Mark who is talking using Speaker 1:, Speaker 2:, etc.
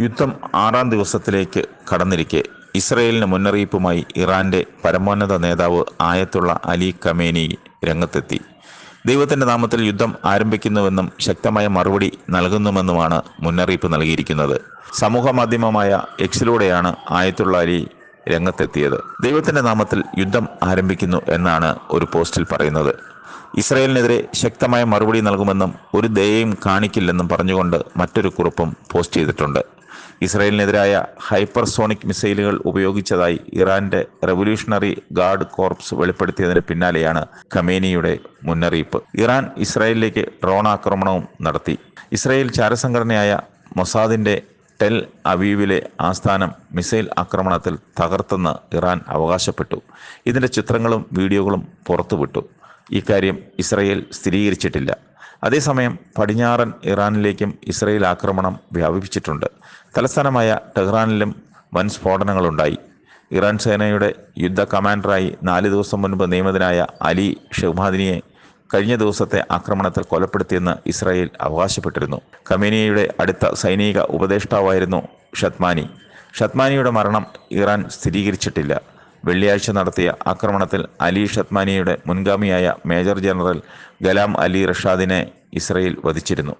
Speaker 1: യുദ്ധം ആറാം ദിവസത്തിലേക്ക് കടന്നിരിക്കെ. ഇസ്രയേലിന് മുന്നറിയിപ്പുമായി ഇറാന്റെ പരമോന്നത നേതാവ് ആയത്തുള്ള അലി കമേനി രംഗത്തെത്തി. ദൈവത്തിന്റെ നാമത്തിൽ യുദ്ധം ആരംഭിക്കുന്നുവെന്നും ശക്തമായ മറുപടി നൽകുന്നുവെന്നുമാണ് മുന്നറിയിപ്പ് നൽകിയിരിക്കുന്നത്. സമൂഹ മാധ്യമമായ എക്സിലൂടെയാണ് ആയത്തുള്ള അലി രംഗത്തെത്തിയത്. ദൈവത്തിന്റെ നാമത്തിൽ യുദ്ധം ആരംഭിക്കുന്നു എന്നാണ് ഒരു പോസ്റ്റിൽ പറയുന്നത്. ഇസ്രയേലിനെതിരെ ശക്തമായ മറുപടി നൽകുമെന്നും ഒരു ദയയും കാണിക്കില്ലെന്നും പറഞ്ഞുകൊണ്ട് മറ്റൊരു കുറിപ്പും പോസ്റ്റ് ചെയ്തിട്ടുണ്ട്. ഇസ്രയേലിനെതിരായ ഹൈപ്പർസോണിക് മിസൈലുകൾ ഉപയോഗിച്ചതായി ഇറാന്റെ റവല്യൂഷണറി ഗാർഡ് കോർപ്സ് വെളിപ്പെടുത്തിയതിന് പിന്നാലെയാണ് ഖമേനിയുടെ മുന്നറിയിപ്പ്. ഇറാൻ ഇസ്രായേലിലേക്ക് ഡ്രോൺ ആക്രമണവും നടത്തി. ഇസ്രായേൽ ചാരസംഘടനയായ മൊസാദിന്റെ ടെൽ അവീവിലെ ആസ്ഥാനം മിസൈൽ ആക്രമണത്തിൽ തകർത്തെന്ന് ഇറാൻ അവകാശപ്പെട്ടു. ഇതിന്റെ ചിത്രങ്ങളും വീഡിയോകളും പുറത്തുവിട്ടു. ഇക്കാര്യം ഇസ്രയേൽ സ്ഥിരീകരിച്ചിട്ടില്ല. അതേസമയം പടിഞ്ഞാറൻ ഇറാനിലേക്കും ഇസ്രയേൽ ആക്രമണം വ്യാപിപ്പിച്ചിട്ടുണ്ട്. തലസ്ഥാനമായ ടെഹ്റാനിലും വൻ സ്ഫോടനങ്ങളുണ്ടായി. ഇറാൻ സേനയുടെ യുദ്ധ കമാൻഡറായി നാല് ദിവസം മുൻപ് നിയമിതനായ അലി ഷെഹ്മാദിനിയെ കഴിഞ്ഞ ദിവസത്തെ ആക്രമണത്തിൽ കൊലപ്പെടുത്തിയെന്ന് ഇസ്രായേൽ അവകാശപ്പെട്ടിരുന്നു. കമേനിയയുടെ അടുത്ത സൈനിക ഉപദേഷ്ടാവായിരുന്നു ഷത്മാനി. ഷത്മാനിയുടെ മരണം ഇറാൻ സ്ഥിരീകരിച്ചിട്ടില്ല. വെള്ളിയാഴ്ച നടത്തിയ ആക്രമണത്തിൽ അലി ഷത്മാനിയുടെ മുൻഗാമിയായ മേജർ ജനറൽ ഗലാം അലി റഷാദിനെ ഇസ്രയേൽ വധിച്ചിരുന്നു.